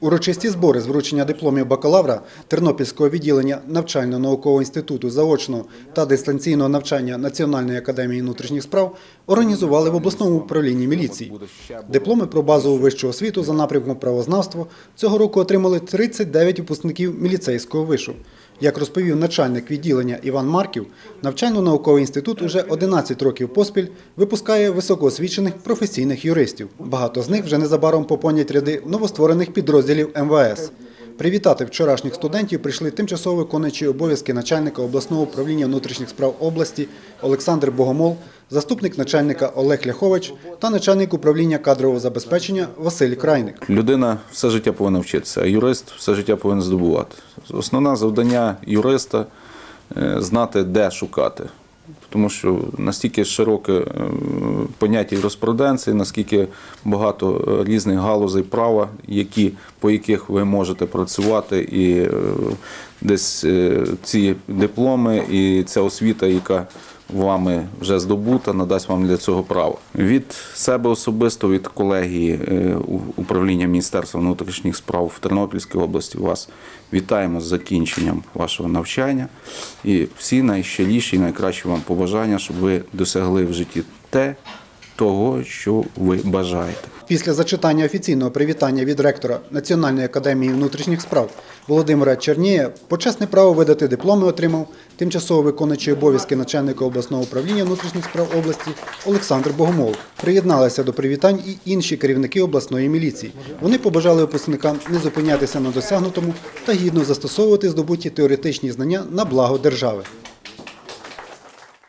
Урочисті збори з вручення дипломів бакалавра Тернопільського відділення навчально-наукового інституту заочного та дистанційного навчання Національної академії внутрішніх справ організували в обласному управлінні міліції. Дипломи про базову вищу освіту за напрямком правознавства цього року отримали 39 випускників міліцейського вишу. Як розповів начальник відділення Іван Марків, навчально-науковий інститут уже 11 років поспіль випускає високоосвічених професійних юристів. Багато з них вже незабаром поповнять ряди новостворених підрозділів МВС. Привітати вчорашніх студентів прийшли тимчасово виконуючі обов'язки начальника обласного управління внутрішніх справ області Олександр Богомол, заступник начальника Олег Ляхович та начальник управління кадрового забезпечення Василь Крайник. Людина все життя повинна вчитися, а юрист все життя повинен здобувати. Основне завдання юриста е, знати, де шукати. Тому що настільки широке е, поняття юриспруденції, наскільки багато різних галузей права, які, по яких ви можете працювати, і е, десь е, ці дипломи і ця освіта, яка вами вже здобута, надасть вам для цього право. Від себе особисто, від колегії е, управління Міністерства внутрішніх справ в Тернопільській області вас вітаємо з закінченням вашого навчання і всі найщиріші і найкращі вам побажання, щоб ви досягли в житті те, того, що ви бажаєте. Після зачитання офіційного привітання від ректора Національної академії внутрішніх справ Володимира Чернієва почесне право видати дипломи отримав тимчасово виконуючий обов'язки начальника обласного управління внутрішніх справ області Олександр Богомол. Приєдналися до привітань і інші керівники обласної міліції. Вони побажали випускникам не зупинятися на досягнутому та гідно застосовувати здобуті теоретичні знання на благо держави.